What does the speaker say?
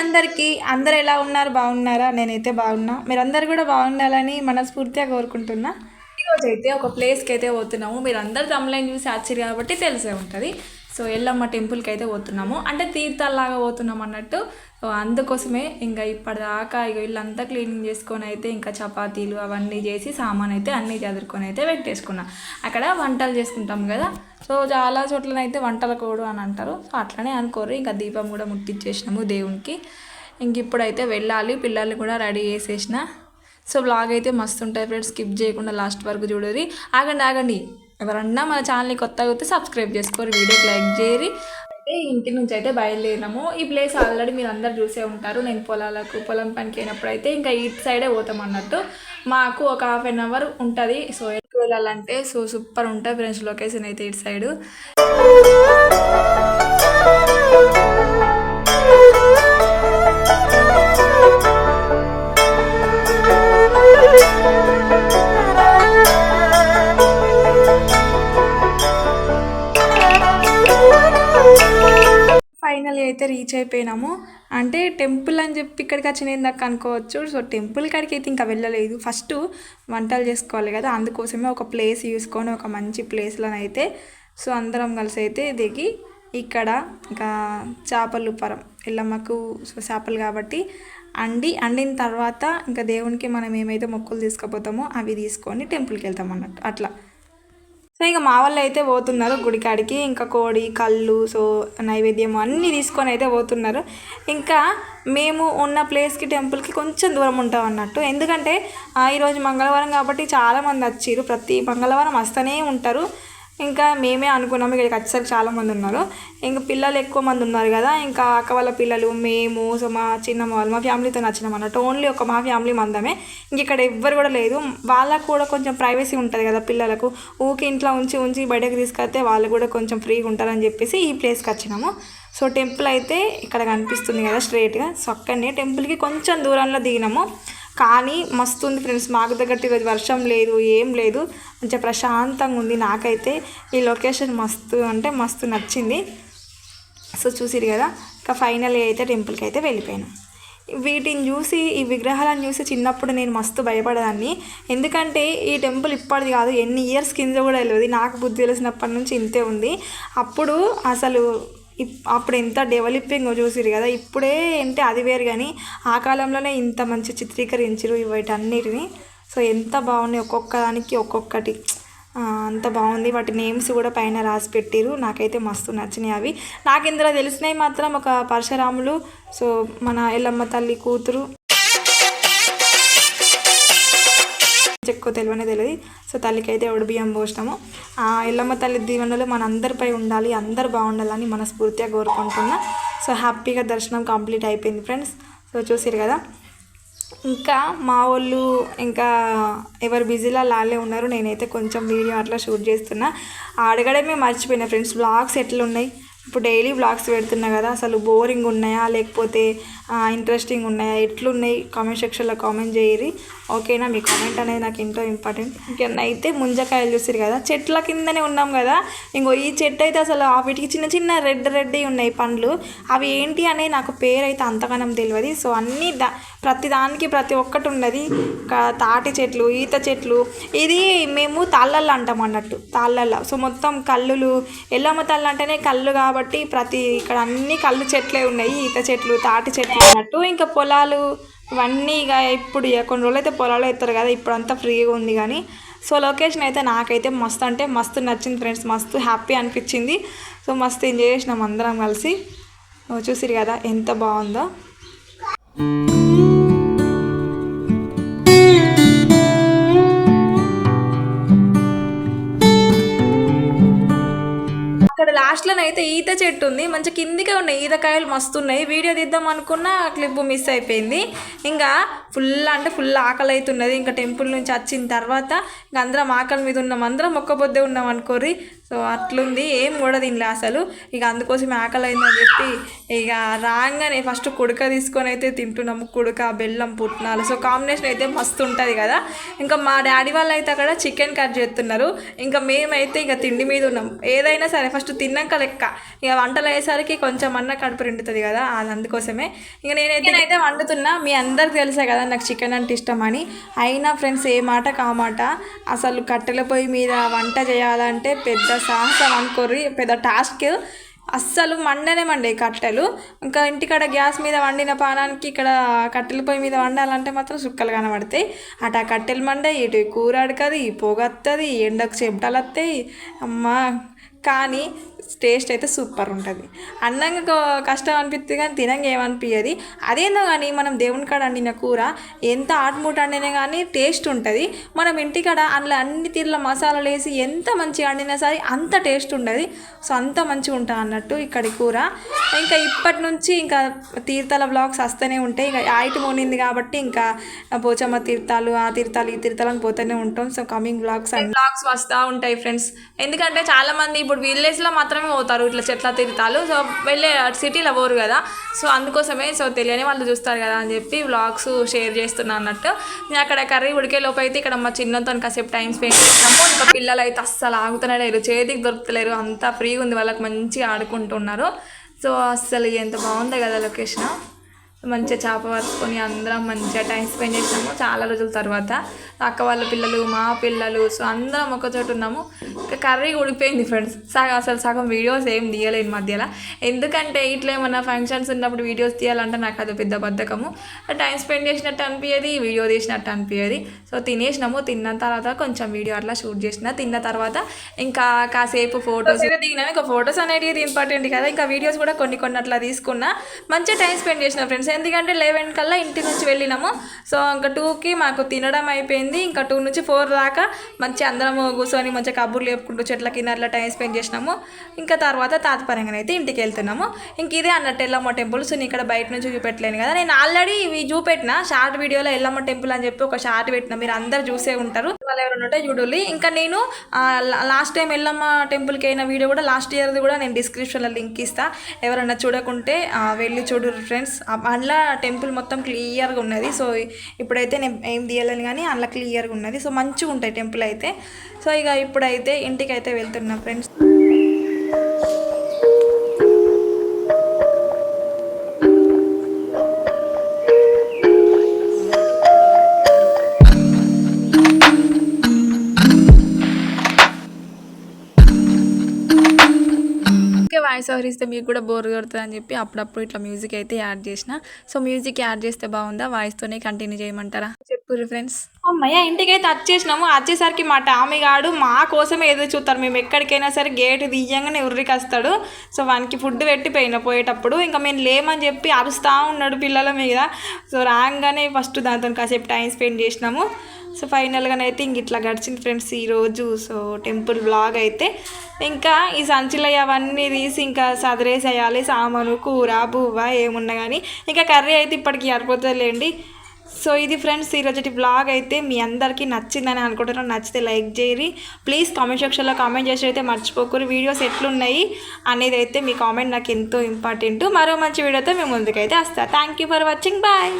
అందరికీ అందరు ఎలా ఉన్నారు బాగున్నారా? నేనైతే బాగున్నా. మీరందరూ కూడా బాగుండాలని మనస్ఫూర్తిగా కోరుకుంటున్నా. ఈరోజు అయితే ఒక ప్లేస్కి అయితే పోతున్నాము. మీరు అందరు తమిళైన్ చూసి ఆశ్చర్య కాబట్టి తెలిసే ఉంటుంది. సో ఎల్లమ్మ టెంపుల్కి అయితే పోతున్నాము. అంటే తీర్థాల్లాగా పోతున్నాం అన్నట్టు. సో అందుకోసమే ఇంకా ఇప్పటిదాకా ఇక ఇల్లంతా క్లీనింగ్ చేసుకొని అయితే ఇంకా చపాతీలు అవన్నీ చేసి సామాన్ అయితే అన్నీ చదువుకొని అయితే పెట్టేసుకున్నా. అక్కడ వంటలు చేసుకుంటాం కదా. సో చాలా చోట్లనైతే వంటల కోడు అని అంటారు. సో అట్లనే అనుకోరు ఇంకా దీపం కూడా ముట్టించేసినాము దేవునికి. ఇంక ఇప్పుడైతే వెళ్ళాలి. పిల్లల్ని కూడా రెడీ చేసేసిన. సో బ్లాగ్ అయితే మస్తు ఉంటుంది ఫ్రెండ్స్ స్కిప్ చేయకుండా లాస్ట్ వరకు చూడరి. ఆగండి ఆగండి. ఎవరన్నా మన ఛానల్ని కొత్తగా అయితే సబ్స్క్రైబ్ చేసుకోరు వీడియోకి లైక్ చేయరి. అయితే ఇంటి నుంచి అయితే బయలుదేరినాము. ఈ ప్లేస్ ఆల్రెడీ మీరు అందరు చూసే ఉంటారు. నేను పొలాలకు పొలం పనికి అయినప్పుడు అయితే ఇంకా ఇటు సైడే పోతాం అన్నట్టు. మాకు ఒక హాఫ్ అన్ అవర్ ఉంటుంది. సో ఎటు వెళ్ళాలంటే సో సూపర్ ఉంటుంది. ఫ్రెండ్స్ లొకేషన్ అయితే ఇటు సైడు. అయితే రీచ్ అయిపోయినాము అంటే టెంపుల్ అని చెప్పి ఇక్కడికి వచ్చిన ఇందాక అనుకోవచ్చు. సో టెంపుల్ కాడికి అయితే ఇంకా వెళ్ళలేదు. ఫస్ట్ వంటలు చేసుకోవాలి కదా అందుకోసమే ఒక ప్లేస్ చూసుకొని ఒక మంచి ప్లేస్లో అయితే సో అందరం కలిసి అయితే దిగి ఇక్కడ ఇంకా చేపలు పరం ఎల్లమ్మకు సో చేపలు కాబట్టి అండి. అండిన తర్వాత ఇంకా దేవునికి మనం ఏమైతే మొక్కులు తీసుకుపోతామో అవి తీసుకొని టెంపుల్కి వెళ్తాం అన్నట్టు. అట్లా. సో ఇంకా మా వాళ్ళు అయితే పోతున్నారు గుడికాడికి. ఇంకా కోడి కళ్ళు సో నైవేద్యం అన్నీ తీసుకొని అయితే పోతున్నారు. ఇంకా మేము ఉన్న ప్లేస్కి టెంపుల్కి కొంచెం దూరం ఉంటాం అన్నట్టు. ఎందుకంటే ఆ, ఈరోజు మంగళవారం కాబట్టి చాలామంది వచ్చిర్రు. ప్రతి మంగళవారం వస్తూనే ఉంటారు. ఇంకా మేమే అనుకున్నాము ఇక్కడికి వచ్చేసరికి చాలామంది ఉన్నారు. ఇంకా పిల్లలు ఎక్కువ మంది ఉన్నారు కదా ఇంకా అక్క వాళ్ళ పిల్లలు మేము సో మా చిన్నమ్మ వాళ్ళు మా ఫ్యామిలీతో నచ్చినాం అన్నట్టు ఓన్లీ ఒక మా ఫ్యామిలీ మందమే. ఇంక ఇక్కడ ఎవ్వరు కూడా లేదు. వాళ్ళకు కూడా కొంచెం ప్రైవసీ ఉంటుంది కదా పిల్లలకు. ఊకి ఇంట్లో ఉంచి ఉంచి బయటకు తీసుకెళ్తే వాళ్ళు కూడా కొంచెం ఫ్రీగా ఉంటారని చెప్పేసి ఈ ప్లేస్కి వచ్చినాము. సో టెంపుల్ అయితే ఇక్కడ కనిపిస్తుంది కదా స్ట్రైట్గా. సో అక్కడనే టెంపుల్కి కొంచెం దూరంలో దిగినాము. కానీ మస్తు ఉంది ఫ్రెండ్స్ మాకు దగ్గర ఈరోజు వర్షం లేదు ఏం లేదు. మంచిగా ప్రశాంతంగా ఉంది. నాకైతే ఈ లొకేషన్ మస్తు అంటే మస్తు నచ్చింది. సో చూసిరు కదా ఇంకా ఫైనల్ అయితే టెంపుల్కి అయితే వెళ్ళిపోయాను. వీటిని చూసి ఈ విగ్రహాలను చూసి చిన్నప్పుడు నేను మస్తు భయపడదాన్ని. ఎందుకంటే ఈ టెంపుల్ ఇప్పటిది కాదు ఎన్ని ఇయర్స్ కింద కూడా తెలియదు నాకు బుద్ధి తెలిసినప్పటి నుంచి ఇంతే ఉంది. అప్పుడు అసలు అప్పుడు ఎంత డెవలపింగ్ చూసిరు కదా ఇప్పుడే అంటే అది వేరు కానీ ఆ కాలంలోనే ఇంత మంచి చిత్రీకరించరు వీటన్నిటిని సో ఎంత బాగున్నాయి ఒక్కొక్క దానికి ఒక్కొక్కటి. అంత బాగుంది. వాటి నేమ్స్ కూడా పైన రాసి పెట్టిరు నాకైతే మస్తు నచ్చినాయి అవి. నాకు ఇందులో తెలిసినవి మాత్రం ఒక పరశురాములు సో మన ఎల్లమ్మ తల్లి కూతురు. ఎక్కువ తెలియనే తెలియదు. సో తల్లికి అయితే ఎవడు బియ్యం పోసినాము. ఆ ఎల్లమ్మ తల్లి దీవెనలు మన అందరిపై ఉండాలి అందరు బాగుండాలని మనస్ఫూర్తిగా కోరుకుంటున్నా. సో హ్యాపీగా దర్శనం కంప్లీట్ అయిపోయింది ఫ్రెండ్స్. సో చూసిరు కదా. ఇంకా మా వాళ్ళు ఇంకా ఎవరు బిజీలో లాలే ఉన్నారు. నేనైతే కొంచెం వీడియో అట్లా షూట్ చేస్తున్నా. అడగడమే మర్చిపోయినా ఫ్రెండ్స్. బ్లాగ్స్ ఎట్లా ఉన్నాయి ఇప్పుడు డైలీ బ్లాగ్స్ పెడుతున్నా కదా అసలు బోరింగ్ ఉన్నాయా లేకపోతే ఇంట్రెస్టింగ్ ఉన్నాయా ఎట్లున్నాయి కామెంట్ సెక్షన్లో కామెంట్ చేయరు ఓకేనా మీ కామెంట్ అనేది నాకు ఎంతో ఇంపార్టెంట్ ఇంకేమన్నా అయితే ముంజకాయలు చూసిరు కదా చెట్ల కిందనే ఉన్నాం కదా ఇంకో ఈ చెట్టు అయితే అసలు వీటికి చిన్న చిన్న రెడ్ రెడ్ ఉన్నాయి పండ్లు. అవి ఏంటి అనేది నాకు పేరు అయితే అంతగానం తెలియదు సో అన్నీ దా ప్రతి దానికి ప్రతి ఒక్కటి ఉన్నది తాటి చెట్లు ఈత చెట్లు ఇది మేము తాళ్ళల్లో అంటాం అన్నట్టు తాళ్ళల్లో. సో మొత్తం కల్లులు ఎల్లమ్మ తల్లి అంటేనే కళ్ళు కాబట్టి ప్రతి ఇక్కడ అన్ని కళ్ళు చెట్లే ఉన్నాయి ఈత చెట్లు తాటి చెట్లు అన్నట్టు. ఇంకా పొలాలు ఇవన్నీ ఇక ఇప్పుడు కొన్ని రోజులు అయితే పొలాలు ఎత్తారు కదా ఇప్పుడు అంతా ఫ్రీగా ఉంది కానీ. సో లొకేషన్ అయితే నాకైతే మస్తు అంటే మస్తు నచ్చింది ఫ్రెండ్స్ మస్తు హ్యాపీ అనిపించింది. సో మస్తు ఎంజాయ్ చేసినాం అందరం కలిసి. చూసిరు కదా ఎంత బాగుందో. లాస్ట్లోనైతే లాస్ట్లో అయితే ఈత చెట్టు ఉంది. మంచి కిందికే ఉన్నాయి. ఈతకాయలు మస్తు ఉన్నాయి వీడియో తీద్దాం అనుకున్నా క్లిప్ మిస్ అయిపోయింది. ఇంకా ఫుల్ అంటే ఫుల్ ఆకలి అవుతున్నది ఇంకా టెంపుల్ నుంచి వచ్చిన తర్వాత ఇంకా అందరం ఆకలి మీద ఉన్నాం. అందరం ఒక్క బొద్దే ఉన్నాం అనుకోరి సో అట్లుంది ఏం కూడా దీనిలో అసలు. ఇక అందుకోసం ఆకలి అయిందని చెప్పి ఇక రాగానే ఫస్ట్ కుడక తీసుకొని అయితే తింటున్నాము కుడక బెల్లం పుట్నాలు. సో కాంబినేషన్ అయితే మస్తు ఉంటుంది కదా. ఇంకా మా డాడీ వాళ్ళు అయితే అక్కడ చికెన్ కట్ చేస్తున్నారు. ఇంకా మేమైతే ఇక తిండి మీద ఉన్నాం. ఏదైనా సరే ఫస్ట్ తిన్నాక లెక్క. ఇక వంటలు అయ్యేసరికి కొంచెం అన్న కడుపు నిండుతుంది కదా అది అందుకోసమే. ఇక నేనైతే అయితే వండుతున్నా. మీ అందరికి తెలుసే కదా నాకు చికెన్ అంటే ఇష్టం అని. అయినా ఫ్రెండ్స్ ఏ మాట. కామాట అసలు కట్టెల పొయ్యి మీద వంట చేయాలంటే పెద్ద సాహసం అనుకోర్రి పెద్ద టాస్క్. అస్సలు మండనే మండే కట్టెలు. ఇంకా ఇంటికాడ గ్యాస్ మీద వండిన పానానికి ఇక్కడ కట్టెల పొయ్యి మీద వండాలంటే మాత్రం సుక్కలు కనబడతాయి. అటు ఆ కట్టెలు మండే ఇటు కూర అడకది పొగ వస్తుంది ఎండకు చెమటలు వస్తాయి అమ్మా కానీ టేస్ట్ అయితే సూపర్ ఉంటుంది. అన్నంగా కష్టం అనిపిస్తుంది కానీ తినంగా ఏమనిపించదు అదేందో కానీ మనం దేవుని కాడ వండిన కూర ఎంత ఆటమూట వండినా కానీ టేస్ట్ ఉంటుంది. మనం ఇంటికాడ అందులో అన్ని తీర్ల మసాలాలు వేసి ఎంత మంచిగా వండినా సరే అంత టేస్ట్ ఉండదు. సో అంత మంచిగా ఉంటుంది అన్నట్టు ఇక్కడి కూర. ఇంకా ఇప్పటి నుంచి ఇంకా తీర్థాల బ్లాగ్స్ వస్తూనే ఉంటాయి. ఇంకా ఆయిట్ మోనింది కాబట్టి ఇంకా పోచమ్మ తీర్థాలు ఆ తీర్థాలు ఈ తీర్థాలని పోతూనే ఉంటాం. So coming blogs and blogs వస్తూ ఉంటాయి ఫ్రెండ్స్ ఎందుకంటే చాలామంది ఇప్పుడు విలేజ్లో మాత్రమే పోతారు ఇట్లా చెట్ల తిరుగుతారు సో వెళ్ళే సిటీలో పోరు కదా. సో అందుకోసమే సో తెలియని వాళ్ళు చూస్తారు కదా అని చెప్పి వ్లాగ్స్ షేర్ చేస్తున్నా అన్నట్టు. నేను అక్కడ కర్రీ ఉడికే లోపు అయితే ఇక్కడ మా చిన్నతో కాసేపు టైం స్పెండ్ చేసినాము. ఇంకా పిల్లలు అయితే అస్సలు ఆగుతూనే లేరు. చేతికి దొరుకుతలేరు. అంతా ఫ్రీగా ఉంది. వాళ్ళకి మంచిగా ఆడుకుంటున్నారు. సో అస్సలు ఎంత బాగుంది కదా లొకేషన్ మంచిగా చేప పట్టుకొని అందరం మంచిగా టైం స్పెండ్ చేసినాము చాలా రోజుల తర్వాత. అక్క వాళ్ళ పిల్లలు మా పిల్లలు సో అందరం ఒక చోట ఉన్నాము. ఇంకా కర్రీ ఉడిపోయింది ఫ్రెండ్స్ సగం అసలు సగం వీడియోస్ ఏం తీయలేదు మధ్యలో. ఎందుకంటే ఇట్లా ఏమన్నా ఫంక్షన్స్ ఉన్నప్పుడు వీడియోస్ తీయాలంటే నాకు అది పెద్ద బద్ధకము. టైం స్పెండ్ చేసినట్టు అనిపించేది వీడియో తీసినట్టు అనిపించేది సో తినేసినాము తిన్న తర్వాత కొంచెం వీడియో అట్లా షూట్ చేసిన. తిన్న తర్వాత ఇంకా కాసేపు ఫొటోస్ దిగినాము ఇంకా ఫొటోస్ అనేటివి ఇంపార్టెంట్ కదా ఇంకా వీడియోస్ కూడా కొన్ని కొన్ని అట్లా తీసుకున్నా. మంచిగా టైం స్పెండ్ చేసిన ఫ్రెండ్స్ ఎందుకంటే లెవెన్ కల్లా ఇంటి నుంచి వెళ్ళినాము. సో ఇంకా టూకి మాకు తినడం అయిపోయింది. ఇంకా టూ నుంచి ఫోర్ దాకా మంచి అందరం కూర్చొని మంచిగా కబుర్లు చెప్పుకుంటూ చెట్ల కింద అట్లా టైం స్పెండ్ చేసినాము. ఇంకా తర్వాత తాతపరంగా అయితే ఇంటికి వెళ్తున్నాము. ఇంక ఇదే అన్నట్టు ఎల్లమ్మ టెంపుల్ సో నేను ఇక్కడ బయట నుంచి చూపెట్టలేను కదా. నేను ఆల్రెడీ ఇవి చూపెట్టిన షార్ట్ వీడియోలో ఎల్లమ్మ టెంపుల్ అని చెప్పి ఒక షార్ట్ పెట్టిన మీరు అందరు చూసే ఉంటారు. వాళ్ళు ఎవరైనా ఉంటే చూడాలి ఇంకా నేను లాస్ట్ టైం ఎల్లమ్మ టెంపుల్కి అయిన వీడియో కూడా లాస్ట్ ఇయర్ది కూడా నేను డిస్క్రిప్షన్లో లింక్ ఇస్తా. ఎవరైనా చూడకుంటే వెళ్ళి చూడు ఫ్రెండ్స్ అందులో టెంపుల్ మొత్తం క్లియర్గా ఉన్నది. సో ఇప్పుడైతే నేను ఏం తీయలేను కానీ అందులో క్లియర్గా ఉన్నది. సో మంచిగా ఉంటాయి టెంపుల్ అయితే. సో ఇక ఇప్పుడైతే ఇంటికి అయితే వెళ్తున్నా ఫ్రెండ్స్ ఓకే ఇస్తే మీకు కూడా బోర్ కొడుతుంది అని చెప్పి అప్పుడప్పుడు ఇట్లా మ్యూజిక్ అయితే యాడ్ చేసిన. సో మ్యూజిక్ యాడ్ చేస్తే బాగుందా? వాయిస్తోనే కంటిన్యూ చేయమంటారా? చెప్పు ఫ్రెండ్స్ అమ్మయ్య ఇంటికి అయితే వచ్చేసినాము వచ్చేసరికి మా టామీ గాడు మా కోసమే ఎదురు చూస్తారు. మేము ఎక్కడికైనా సరే గేట్ తీయంగానే ఉర్రికి వస్తాడు. సో వానికి ఫుడ్ పెట్టి పోయిన పోయేటప్పుడు ఇంకా మేము లేమని చెప్పి అరుస్తూ ఉన్నాడు పిల్లల మీద. సో రాగానే ఫస్ట్ దాంతో కాసేపు టైం స్పెండ్ చేసినాము. సో ఫైనల్గానైతే ఇంక ఇట్లా గడిచింది ఫ్రెండ్స్ ఈరోజు సో టెంపుల్ బ్లాగ్ అయితే ఇంకా ఈ సంచులు అవన్నీ తీసి ఇంకా సదరేసేయాలి. సామాను కూర బువ్వ ఏమున్నా కానీ ఇంకా కర్రీ అయితే ఇప్పటికి సరిపోతుందిలేండి సో ఇది ఫ్రెండ్స్ ఈరోజు బ్లాగ్ అయితే మీ అందరికీ నచ్చిందని అనుకుంటున్నాను. నచ్చితే లైక్ చేయరి ప్లీజ్ కామెంట్ సెక్షన్లో కామెంట్ చేసి అయితే మర్చిపోకూరు వీడియోస్ ఎట్లున్నాయి అనేది అయితే మీ కామెంట్ నాకు ఎంతో ఇంపార్టెంట్. మరో మంచి వీడియోతో మేము ముందుకైతే వస్తాను thank you for watching bye